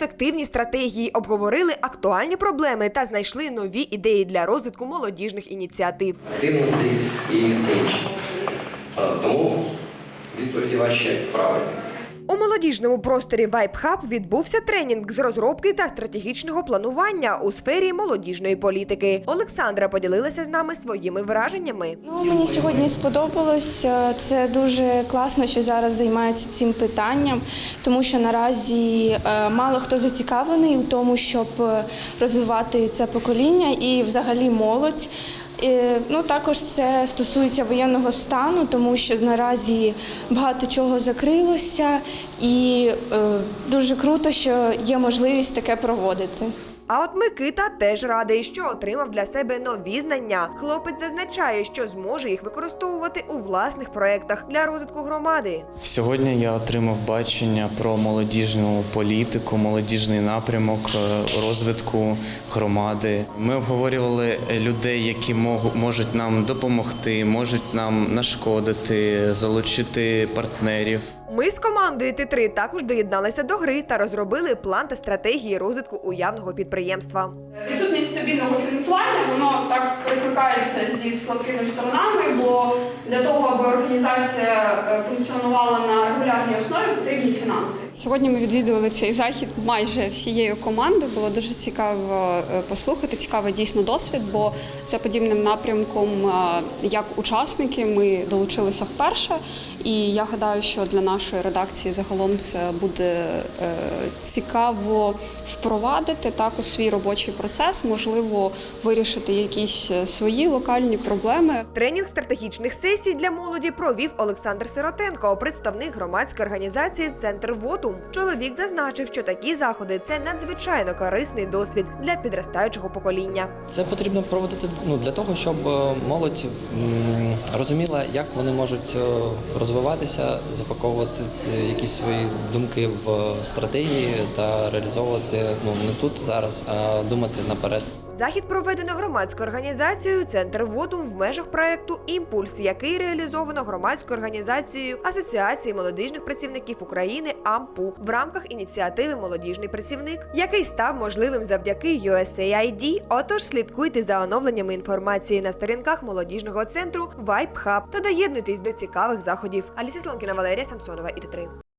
перспективні стратегії, обговорили актуальні проблеми та знайшли нові ідеї для розвитку молодіжних ініціатив. Активності і все інше. Е, Тому відповіді ваші правильні. Молодіжному просторі Hub відбувся тренінг з розробки та стратегічного планування у сфері молодіжної політики. Олександра поділилася з нами своїми враженнями. Ну, мені сьогодні сподобалось. Е, Це дуже класно, що зараз займаються цим питанням, тому що наразі е, мало хто зацікавлений у тому, щоб е, розвивати це покоління і взагалі молодь. Ну, також це стосується воєнного стану, тому що наразі багато чого закрилося, і е, дуже круто, що є можливість таке проводити. А от Микита теж радий, що отримав для себе нові знання. Хлопець зазначає, що зможе їх використовувати у власних проєктах для розвитку громади. Сьогодні я отримав бачення про молодіжну політику, молодіжний напрямок е, розвитку громади. Ми обговорювали людей, які можуть нам допомогти, можуть нам нашкодити, залучити партнерів. Ми з командою Т3 також доєдналися до гри та розробили план та стратегії розвитку уявного підприємства. Відсутність стабільного фінансування воно так перекликається зі слабкими сторонами, бо для того, аби організація е, функціонувала на регулярній основі, потрібні фінанси. Сьогодні ми відвідували цей захід майже всією командою. Було дуже цікаво е, послухати. Цікавий дійсно досвід, бо за подібним напрямком, е, як учасники, ми долучилися вперше. І я гадаю, що для нашої редакції загалом це буде цікаво впровадити так у свій робочий процес, можливо, вирішити якісь свої локальні проблеми. Тренінг стратегічних сесій для молоді провів Олександр Сиротенко, представник громадської організації Центр Вотум. Чоловік зазначив, що такі заходи це надзвичайно корисний досвід для підростаючого покоління. Це потрібно проводити ну, для того, щоб е, молодь розуміла, як вони можуть е, розвиватися, запаковувати е, якісь свої думки в стратегії та реалізовувати ну, не тут зараз, а думати наперед. Захід проведено громадською організацією Центр Водум в межах проекту Імпульс, який реалізовано громадською організацією Асоціації молодіжних працівників України АМПУ в рамках ініціативи Молодіжний працівник, який став можливим завдяки USAID. Отож, слідкуйте за оновленнями інформації на сторінках молодіжного центру Hub та доєднуйтесь до цікавих заходів. Аліса Сломкіна, Валерія Самсонова і Т3.